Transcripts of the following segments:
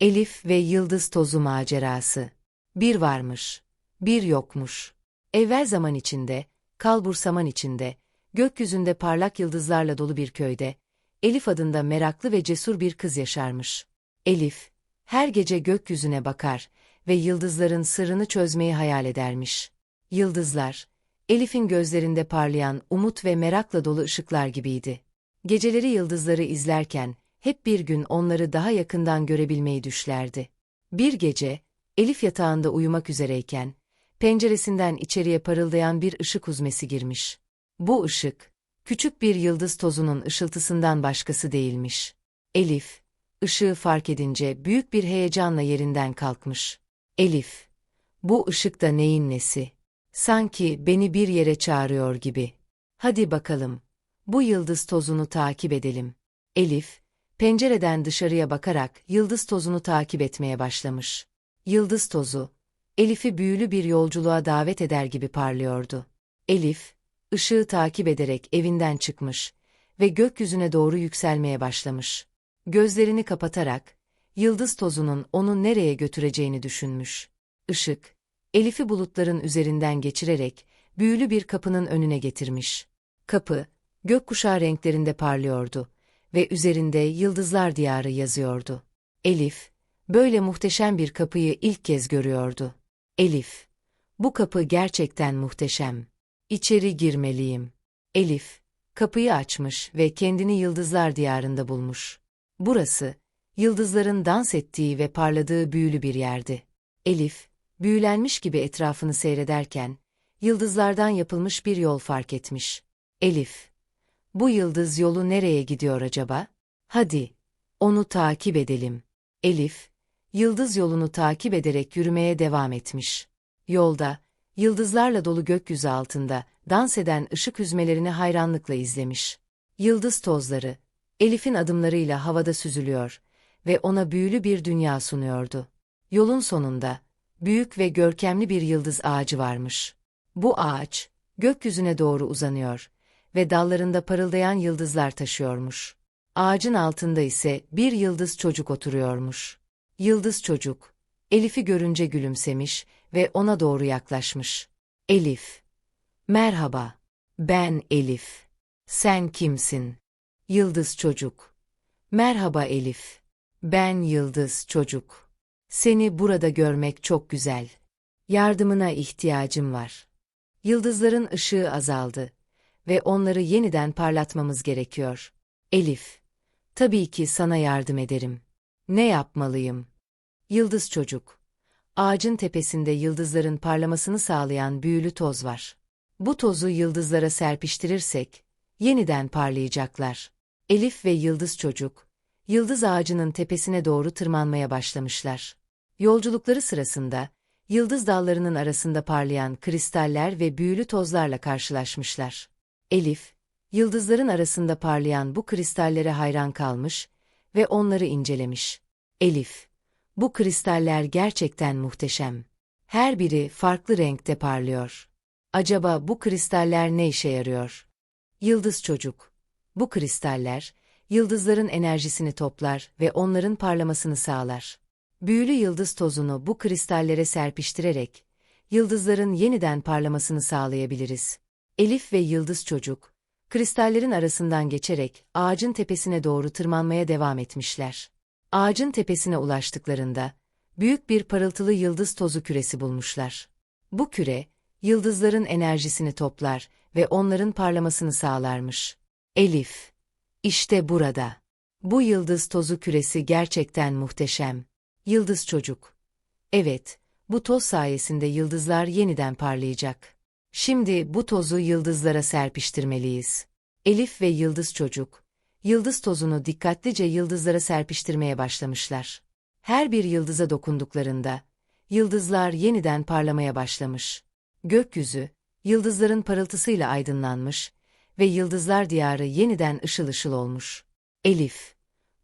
Elif ve Yıldız Tozu Macerası Bir varmış, bir yokmuş. Evvel zaman içinde, kalbur saman içinde, gökyüzünde parlak yıldızlarla dolu bir köyde, Elif adında meraklı ve cesur bir kız yaşarmış. Elif, her gece gökyüzüne bakar ve yıldızların sırrını çözmeyi hayal edermiş. Yıldızlar, Elif'in gözlerinde parlayan umut ve merakla dolu ışıklar gibiydi. Geceleri yıldızları izlerken, hep bir gün onları daha yakından görebilmeyi düşlerdi. Bir gece, Elif yatağında uyumak üzereyken, penceresinden içeriye parıldayan bir ışık uzmesi girmiş. Bu ışık, küçük bir yıldız tozunun ışıltısından başkası değilmiş. Elif, ışığı fark edince büyük bir heyecanla yerinden kalkmış. Elif, bu ışık da neyin nesi? Sanki beni bir yere çağırıyor gibi. Hadi bakalım, bu yıldız tozunu takip edelim. Elif, pencereden dışarıya bakarak yıldız tozunu takip etmeye başlamış. Yıldız tozu, Elif'i büyülü bir yolculuğa davet eder gibi parlıyordu. Elif, ışığı takip ederek evinden çıkmış ve gökyüzüne doğru yükselmeye başlamış. Gözlerini kapatarak, yıldız tozunun onu nereye götüreceğini düşünmüş. Işık, Elif'i bulutların üzerinden geçirerek büyülü bir kapının önüne getirmiş. Kapı, gökkuşağı renklerinde parlıyordu ve üzerinde Yıldızlar Diyarı yazıyordu. Elif, böyle muhteşem bir kapıyı ilk kez görüyordu. Elif, bu kapı gerçekten muhteşem. İçeri girmeliyim. Elif, kapıyı açmış ve kendini Yıldızlar Diyarı'nda bulmuş. Burası, yıldızların dans ettiği ve parladığı büyülü bir yerdi. Elif, büyülenmiş gibi etrafını seyrederken, yıldızlardan yapılmış bir yol fark etmiş. Elif, bu yıldız yolu nereye gidiyor acaba? Hadi, onu takip edelim. Elif, yıldız yolunu takip ederek yürümeye devam etmiş. Yolda, yıldızlarla dolu gökyüzü altında, dans eden ışık hüzmelerini hayranlıkla izlemiş. Yıldız tozları, Elif'in adımlarıyla havada süzülüyor ve ona büyülü bir dünya sunuyordu. Yolun sonunda, büyük ve görkemli bir yıldız ağacı varmış. Bu ağaç, gökyüzüne doğru uzanıyor ve dallarında parıldayan yıldızlar taşıyormuş. Ağacın altında ise bir yıldız çocuk oturuyormuş. Yıldız çocuk, Elif'i görünce gülümsemiş ve ona doğru yaklaşmış. Elif, merhaba, ben Elif. Sen kimsin? Yıldız çocuk. Merhaba Elif. Ben Yıldız çocuk. Seni burada görmek çok güzel. Yardımına ihtiyacım var. Yıldızların ışığı azaldı ve onları yeniden parlatmamız gerekiyor. Elif, tabii ki sana yardım ederim. Ne yapmalıyım? Yıldız çocuk. Ağacın tepesinde yıldızların parlamasını sağlayan büyülü toz var. Bu tozu yıldızlara serpiştirirsek, yeniden parlayacaklar. Elif ve Yıldız çocuk, yıldız ağacının tepesine doğru tırmanmaya başlamışlar. Yolculukları sırasında, yıldız dallarının arasında parlayan kristaller ve büyülü tozlarla karşılaşmışlar. Elif, yıldızların arasında parlayan bu kristallere hayran kalmış ve onları incelemiş. Elif, bu kristaller gerçekten muhteşem. Her biri farklı renkte parlıyor. Acaba bu kristaller ne işe yarıyor? Yıldız çocuk, bu kristaller, yıldızların enerjisini toplar ve onların parlamasını sağlar. Büyülü yıldız tozunu bu kristallere serpiştirerek, yıldızların yeniden parlamasını sağlayabiliriz. Elif ve Yıldız çocuk, kristallerin arasından geçerek ağacın tepesine doğru tırmanmaya devam etmişler. Ağacın tepesine ulaştıklarında, büyük bir parıltılı yıldız tozu küresi bulmuşlar. Bu küre, yıldızların enerjisini toplar ve onların parlamasını sağlarmış. Elif. İşte burada. Bu yıldız tozu küresi gerçekten muhteşem. Yıldız çocuk. Evet, bu toz sayesinde yıldızlar yeniden parlayacak. Şimdi bu tozu yıldızlara serpiştirmeliyiz. Elif ve Yıldız çocuk, yıldız tozunu dikkatlice yıldızlara serpiştirmeye başlamışlar. Her bir yıldıza dokunduklarında, yıldızlar yeniden parlamaya başlamış. Gökyüzü, yıldızların parıltısıyla aydınlanmış ve yıldızlar diyarı yeniden ışıl ışıl olmuş. Elif,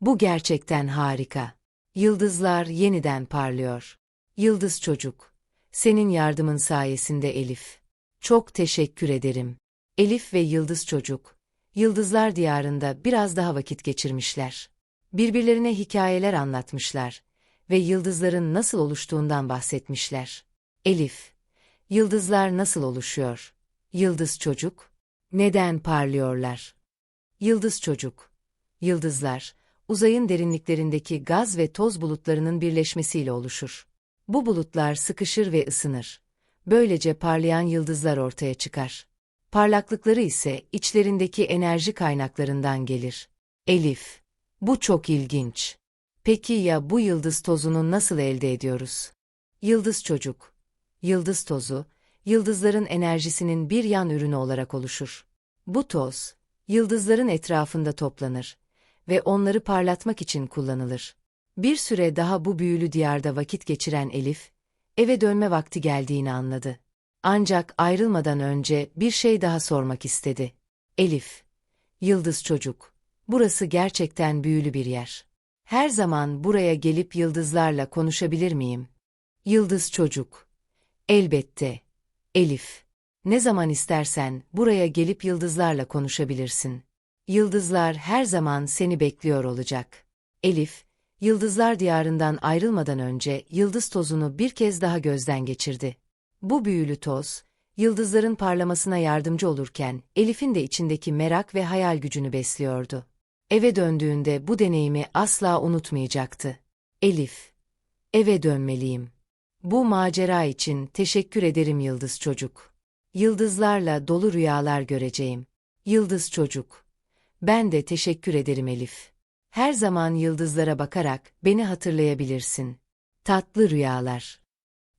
bu gerçekten harika. Yıldızlar yeniden parlıyor. Yıldız çocuk, senin yardımın sayesinde Elif. Çok teşekkür ederim. Elif ve Yıldız çocuk, Yıldızlar Diyarı'nda biraz daha vakit geçirmişler. Birbirlerine hikayeler anlatmışlar ve yıldızların nasıl oluştuğundan bahsetmişler. Elif, yıldızlar nasıl oluşuyor? Yıldız çocuk, neden parlıyorlar? Yıldız çocuk, yıldızlar, uzayın derinliklerindeki gaz ve toz bulutlarının birleşmesiyle oluşur. Bu bulutlar sıkışır ve ısınır. Böylece parlayan yıldızlar ortaya çıkar. Parlaklıkları ise içlerindeki enerji kaynaklarından gelir. Elif, bu çok ilginç. Peki ya bu yıldız tozunu nasıl elde ediyoruz? Yıldız çocuk. Yıldız tozu, yıldızların enerjisinin bir yan ürünü olarak oluşur. Bu toz, yıldızların etrafında toplanır ve onları parlatmak için kullanılır. Bir süre daha bu büyülü diyarda vakit geçiren Elif, eve dönme vakti geldiğini anladı. Ancak ayrılmadan önce bir şey daha sormak istedi. Elif, yıldız çocuk, burası gerçekten büyülü bir yer. Her zaman buraya gelip yıldızlarla konuşabilir miyim? Yıldız çocuk. Elbette. Elif. Ne zaman istersen buraya gelip yıldızlarla konuşabilirsin. Yıldızlar her zaman seni bekliyor olacak. Elif, yıldızlar diyarından ayrılmadan önce yıldız tozunu bir kez daha gözden geçirdi. Bu büyülü toz, yıldızların parlamasına yardımcı olurken Elif'in de içindeki merak ve hayal gücünü besliyordu. Eve döndüğünde bu deneyimi asla unutmayacaktı. Elif, eve dönmeliyim. Bu macera için teşekkür ederim Yıldız Çocuk. Yıldızlarla dolu rüyalar göreceğim. Yıldız Çocuk. Ben de teşekkür ederim Elif. Her zaman yıldızlara bakarak beni hatırlayabilirsin. Tatlı rüyalar.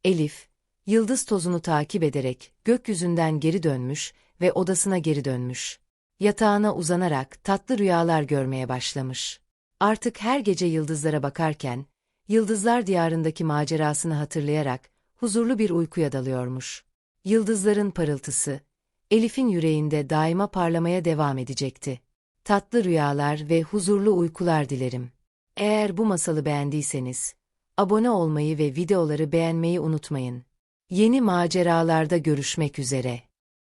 Elif, yıldız tozunu takip ederek gökyüzünden geri dönmüş ve odasına geri dönmüş. Yatağına uzanarak tatlı rüyalar görmeye başlamış. Artık her gece yıldızlara bakarken, yıldızlar diyarındaki macerasını hatırlayarak huzurlu bir uykuya dalıyormuş. Yıldızların parıltısı, Elif'in yüreğinde daima parlamaya devam edecekti. Tatlı rüyalar ve huzurlu uykular dilerim. Eğer bu masalı beğendiyseniz, abone olmayı ve videoları beğenmeyi unutmayın. Yeni maceralarda görüşmek üzere.